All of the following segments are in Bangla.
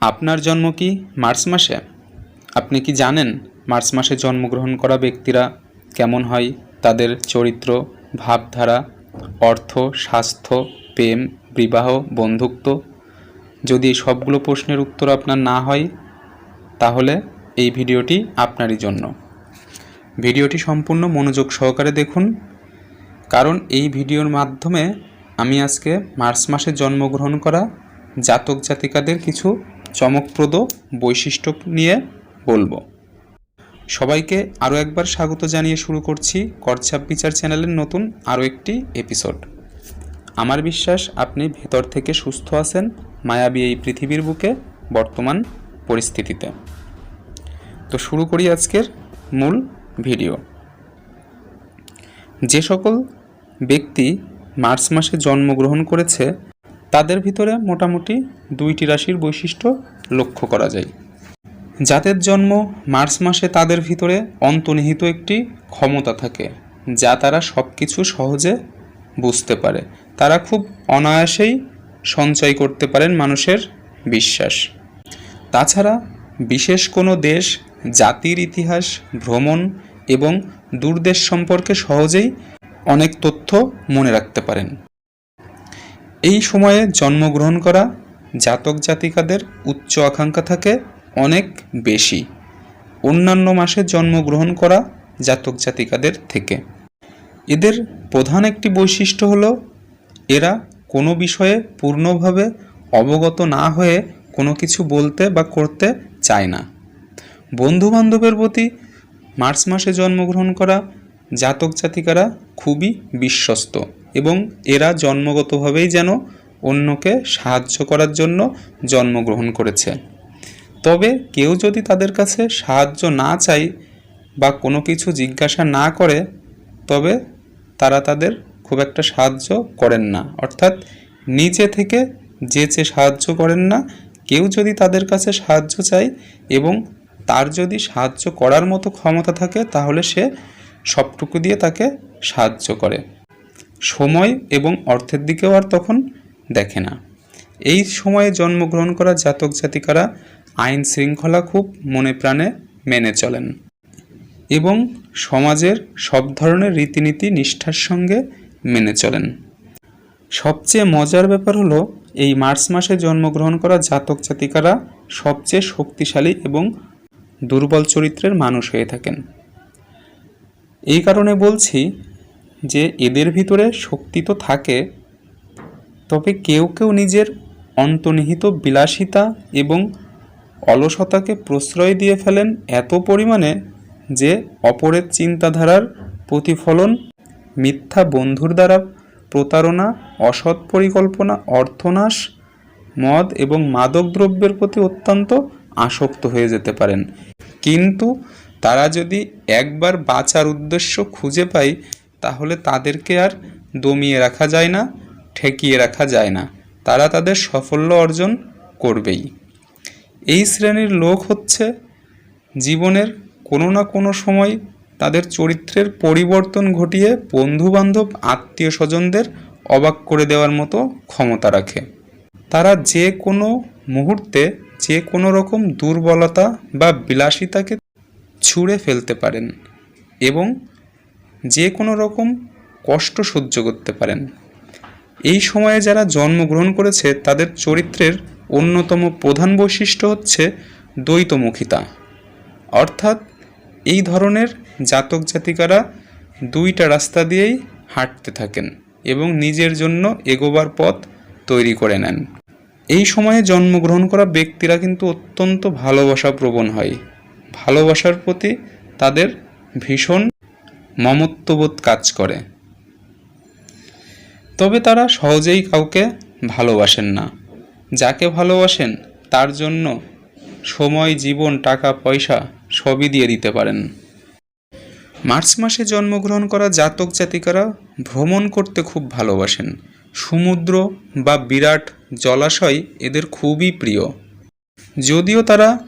আপনার জন্ম কি মার্চ মাসে? আপনি কি জানেন মার্চ মাসে জন্মগ্রহণ করা ব্যক্তিরা কেমন হয়? তাদের চরিত্র, ভাবধারা, অর্থ, স্বাস্থ্য, প্রেম, বিবাহ, বন্ধুত্ব? যদি সবগুলো প্রশ্নের উত্তর আপনার না হয়, তাহলে এই ভিডিওটি আপনারই জন্য। ভিডিওটি সম্পূর্ণ মনোযোগ সহকারে দেখুন, কারণ এই ভিডিওর মাধ্যমে আমি আজকে মার্চ মাসে জন্মগ্রহণ করা জাতক জাতিকাদের কিছু চমকপ্রদ বৈশিষ্ট্য নিয়ে বলব। সবাইকে আরও একবার স্বাগত জানিয়ে শুরু করছি করছাপ বিচার চ্যানেলের নতুন আরও একটি এপিসোড। আমার বিশ্বাস, আপনি ভেতর থেকে সুস্থ আছেন, মায়াবী এই পৃথিবীর বুকে বর্তমান পরিস্থিতিতে। তো শুরু করি আজকের মূল ভিডিও। যে সকল ব্যক্তি মার্চ মাসে জন্মগ্রহণ করেছে তাদের ভিতরে মোটামুটি দুইটি রাশির বৈশিষ্ট্য লক্ষ্য করা যায়। যাদের জন্ম মার্চ মাসে তাদের ভিতরে অন্তর্নিহিত একটি ক্ষমতা থাকে, যা তারা সব কিছু সহজে বুঝতে পারে। তারা খুব অনায়াসেই সঞ্চয় করতে পারেন মানুষের বিশ্বাস। তাছাড়া বিশেষ কোনো দেশ জাতির ইতিহাস, ভ্রমণ এবং দূরদেশ সম্পর্কে সহজেই অনেক তথ্য মনে রাখতে পারেন। এই সময়ে জন্মগ্রহণ করা জাতক জাতিকাদের উচ্চ আকাঙ্ক্ষা থাকে অনেক বেশি। অন্যান্য মাসে জন্মগ্রহণ করা জাতক জাতিকাদের থেকে। এদের প্রধান একটি বৈশিষ্ট্য হল, এরা কোনো বিষয়ে পূর্ণভাবে অবগত না হয়ে কোনো কিছু বলতে বা করতে চায় না। বন্ধুবান্ধবের প্রতি মার্চ মাসে জন্মগ্রহণ করা জাতক জাতিকারা খুবই বিশ্বস্ত। এবং এরা জন্মগতভাবেই যেন অন্যকে সাহায্য করার জন্য জন্মগ্রহণ করেছে। তবে কেউ যদি তাদের কাছে সাহায্য না চায় বা কোনো কিছু জিজ্ঞাসা না করে, তবে তারা তাদের খুব একটা সাহায্য করেন না। অর্থাৎ নিচে থেকে যেচে সাহায্য করেন না, কেউ যদি তাদের কাছে সাহায্য চায় এবং তার যদি সাহায্য করার মতো ক্ষমতা থাকে, তাহলে সে সবটুকু দিয়ে তাকে সাহায্য করে। সময় এবং অর্থের দিকেও আর তখন দেখে না। এই সময়ে জন্মগ্রহণ করা জাতক জাতিকারা আইন শৃঙ্খলা খুব মনে প্রাণে মেনে চলেন এবং সমাজের সব ধরনের রীতিনীতি নিষ্ঠার সঙ্গে মেনে চলেন। সবচেয়ে মজার ব্যাপার হলো, এই মার্চ মাসে জন্মগ্রহণ করা জাতক জাতিকারা সবচেয়ে শক্তিশালী এবং দুর্বল চরিত্রের মানুষ হয়ে থাকেন। এই কারণে বলছি যে এদের ভিতরে শক্তি তো থাকে, তবে কেউ কেউ নিজের অন্তর্নিহিত বিলাসিতা এবং অলসতাকে প্রশ্রয় দিয়ে ফেলেন এত পরিমাণে যে অপরের চিন্তাধারার প্রতিফলন মিথ্যা বন্ধুর দ্বারা প্রতারণা, অসৎ পরিকল্পনা, অর্থনাশ, মদ এবং মাদক দ্রব্যের প্রতি অত্যন্ত আসক্ত হয়ে যেতে পারেন। কিন্তু তারা যদি একবার বাঁচার উদ্দেশ্য খুঁজে পায় তাহলে তাদেরকে আর দমিয়ে রাখা যায় না, ঠেকিয়ে রাখা যায় না। তারা তাদের সাফল্য অর্জন করবেই। এই শ্রেণির লোক হচ্ছে জীবনের কোনো না কোনো সময় তাদের চরিত্রের পরিবর্তন ঘটিয়ে বন্ধুবান্ধব আত্মীয় স্বজনদের অবাক করে দেওয়ার মতো ক্ষমতা রাখে। তারা যে কোনো মুহূর্তে যে কোনো রকম দুর্বলতা বা বিলাসিতাকে ছুঁড়ে ফেলতে পারেন এবং যে কোনো রকম কষ্ট সহ্য করতে পারেন। এই সময়ে যারা জন্মগ্রহণ করেছে, তাদের চরিত্রের অন্যতম প্রধান বৈশিষ্ট্য হচ্ছে দ্বৈতমুখিতা। অর্থাৎ এই ধরনের জাতক জাতিকারা দুইটা রাস্তা দিয়েই হাঁটতে থাকেন এবং নিজের জন্য এগোবার পথ তৈরি করে নেন। এই সময়ে জন্মগ্রহণ করা ব্যক্তিরা কিন্তু অত্যন্ত ভালোবাসা প্রবণ হয়। ভালোবাসার প্রতি তাদের ভীষণ মমত্ববোধ কাজ করে। তবে তারা সহজেই কাউকে ভালোবাসেন না। যাকে ভালোবাসেন, তার জন্য সময়, জীবন, টাকা, পয়সা সবই দিয়ে দিতে পারেন। মার্চ মাসে জন্মগ্রহণ করা জাতক জাতিকারা ভ্রমণ করতে খুব ভালোবাসেন। সমুদ্র বা বিরাট জলাশয় এদের খুবই প্রিয়। যদিও তারা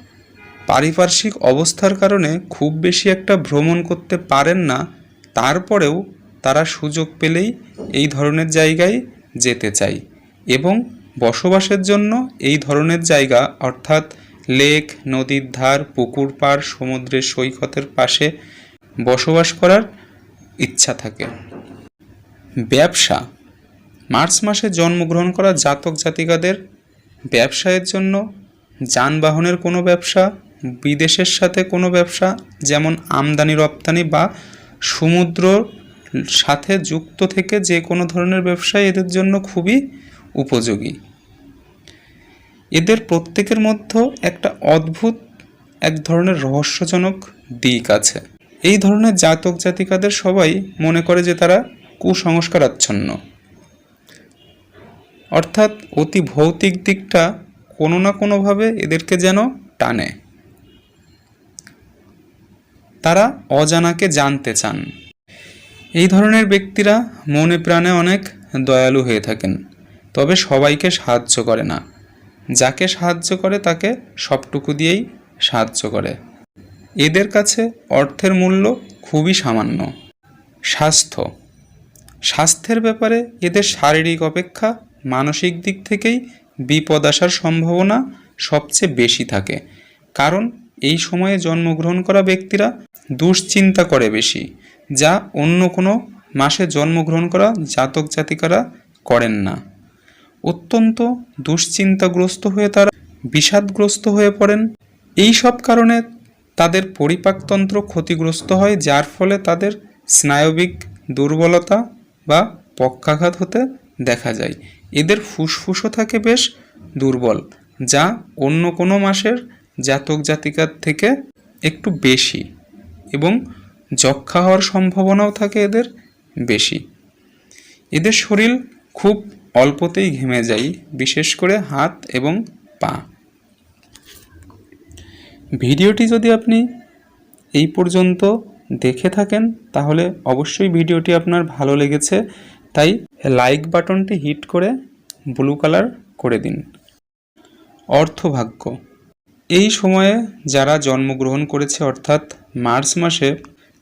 পারিপার্শ্বিক অবস্থার কারণে খুব বেশি একটা ভ্রমণ করতে পারেন না, তারপরেও তারা সুযোগ পেলেই এই ধরনের জায়গায় যেতে চায় এবং বসবাসের জন্য এই ধরনের জায়গা, অর্থাৎ লেক, নদীর ধার, পুকুর পাড়, সমুদ্রের সৈকতের পাশে বসবাস করার ইচ্ছা থাকে। ব্যবসা। মার্চ মাসে জন্মগ্রহণ করা জাতক জাতিকাদের ব্যবসায়ের জন্য যানবাহনের কোনো ব্যবসা বিদেশের সাথে কোনো ব্যবসা, যেমন আমদানি, রপ্তানি বা সমুদ্র সাথে যুক্ত থেকে যে কোনো ধরনের ব্যবসায় এদের জন্য খুবই উপযোগী। এদের প্রত্যেকের মধ্যে একটা অদ্ভুত এক ধরনের রহস্যজনক দিক আছে। এই ধরনের জাতক জাতিকাদের সবাই মনে করে যে তারা কুসংস্কার আচ্ছন্ন অর্থাৎ অতি ভৌতিক দিকটা কোনো না কোনোভাবে এদেরকে যেন টানে। তারা অজানাকে জানতে চান। এই ধরনের ব্যক্তিরা মনে প্রাণে অনেক দয়ালু হয়ে থাকেন, তবে সবাইকে সাহায্য করে না। যাকে সাহায্য করে তাকে সবটুকু দিয়েই সাহায্য করে। এদের কাছে অর্থের মূল্য খুবই সামান্য। স্বাস্থ্য। স্বাস্থ্যের ব্যাপারে এদের শারীরিক অপেক্ষা মানসিক দিক থেকেই বিপদ আসার সম্ভাবনা সবচেয়ে বেশি থাকে। কারণ এই সময়ে জন্মগ্রহণ করা ব্যক্তিরা দুশ্চিন্তা করে বেশি, যা অন্য কোনো মাসে জন্মগ্রহণ করা জাতক জাতিকারা করেন না। অত্যন্ত দুশ্চিন্তাগ্রস্ত হয়ে তারা বিষাদগ্রস্ত হয়ে পড়েন। এই সব কারণে তাদের পরিপাকতন্ত্র ক্ষতিগ্রস্ত হয়, যার ফলে তাদের স্নায়বিক দুর্বলতা বা পক্ষাঘাত হতে দেখা যায়। এদের ফুসফুসও থাকে বেশ দুর্বল, যা অন্য কোনো মাসের জাতক জাতিকার থেকে একটু বেশি এবং যক্ষা হওয়ার সম্ভাবনাও থাকে এদের বেশি। এদের শরীর খুব অল্পতেই ঘেমে যায়, বিশেষ করে হাত এবং পা। ভিডিওটি যদি আপনি এই পর্যন্ত দেখে থাকেন, তাহলে অবশ্যই ভিডিওটি আপনার ভালো লেগেছে, তাই লাইক বাটনটি হিট করে ব্লু কালার করে দিন। অর্থভাগ্য। এই সময়ে যারা জন্মগ্রহণ করেছে, অর্থাৎ মার্চ মাসে,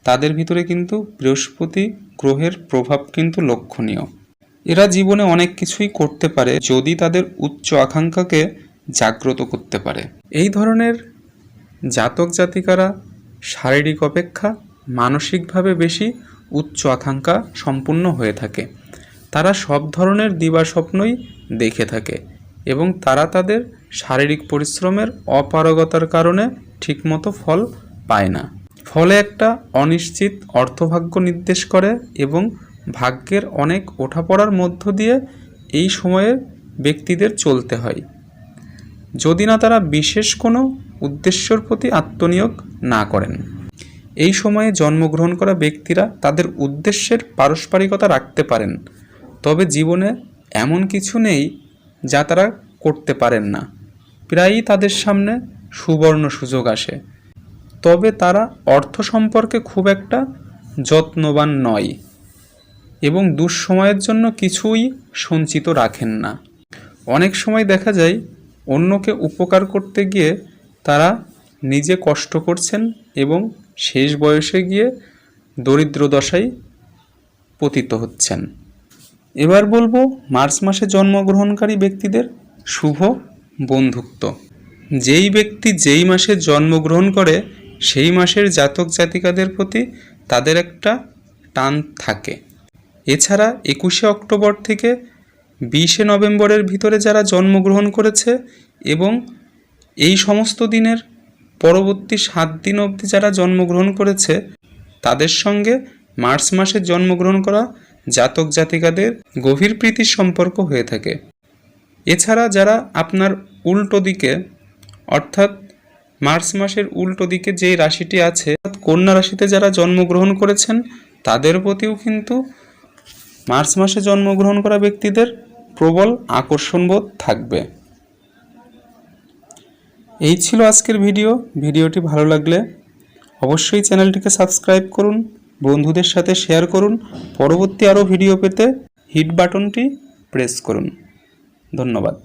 তাদের ভিতরে কিন্তু বৃহস্পতি গ্রহের প্রভাব কিন্তু লক্ষণীয়। এরা জীবনে অনেক কিছুই করতে পারে, যদি তাদের উচ্চ আকাঙ্ক্ষাকে জাগ্রত করতে পারে। এই ধরনের জাতক জাতিকারা শারীরিক অপেক্ষা, মানসিকভাবে বেশি উচ্চ আকাঙ্ক্ষা সম্পূর্ণ হয়ে থাকে। তারা সব ধরনের দিবা স্বপ্নই দেখে থাকে এবং তারা তাদের শারীরিক পরিশ্রমের অপারগতার কারণে ঠিকমতো ফল পায় না। ফলে একটা অনিশ্চিত অর্থভাগ্য নির্দেশ করে এবং ভাগ্যের অনেক ওঠাপড়ার মধ্য দিয়ে এই সময়ে ব্যক্তিদের চলতে হয়। যদি না তারা বিশেষ কোনো উদ্দেশ্যর প্রতি আত্মনিয়োগ না করেন। এই সময়ে জন্মগ্রহণ করা ব্যক্তিরা তাদের উদ্দেশ্যের পারস্পরিকতা রাখতে পারেন। তবে জীবনে এমন কিছু নেই যা তারা করতে পারেন না। প্রায়ই তাদের সামনে সুবর্ণ সুযোগ আসে। তবে তারা অর্থ সম্পর্কে খুব একটা যত্নবান নয় এবং দুঃসময়ের জন্য কিছুই সঞ্চিত রাখেন না। অনেক সময় দেখা যায়, অন্যকে উপকার করতে গিয়ে তারা নিজে কষ্ট করছেন এবং শেষ বয়সে গিয়ে দরিদ্র দশায় পতিত হচ্ছেন। এবার বলব, মার্চ মাসে জন্মগ্রহণকারী ব্যক্তিদের শুভ বন্ধুত্ব। যেই ব্যক্তি যেই মাসে জন্মগ্রহণ করে, সেই মাসের জাতক জাতিকাদের প্রতি তাদের একটা টান থাকে। এছাড়া একুশে অক্টোবর থেকে বিশে নভেম্বরের ভিতরে যারা জন্মগ্রহণ করেছে এবং এই সমস্ত দিনের পরবর্তী সাত দিন অবধি যারা জন্মগ্রহণ করেছে, তাদের সঙ্গে মার্চ মাসে জন্মগ্রহণ করা জাতক জাতিকাদের গভীর প্রীতির সম্পর্ক হয়ে থাকে। এছাড়া যারা আপনার উল্টো দিকে, অর্থাৎ মার্চ মাসের উল্টো দিকে যে রাশিটি আছে কন্যা রাশিতে যারা জন্মগ্রহণ করেছেন, তাদের প্রতিও কিন্তু মার্চ মাসে জন্মগ্রহণ করা ব্যক্তিদের প্রবল আকর্ষণবোধ থাকবে। এই ছিল আজকের ভিডিও। ভিডিওটি ভালো লাগলে অবশ্যই চ্যানেলটিকে সাবস্ক্রাইব করুন, বন্ধুদের সাথে শেয়ার করুন, পরবর্তী আরও ভিডিও পেতে হিট বাটনটি প্রেস করুন। ধন্যবাদ।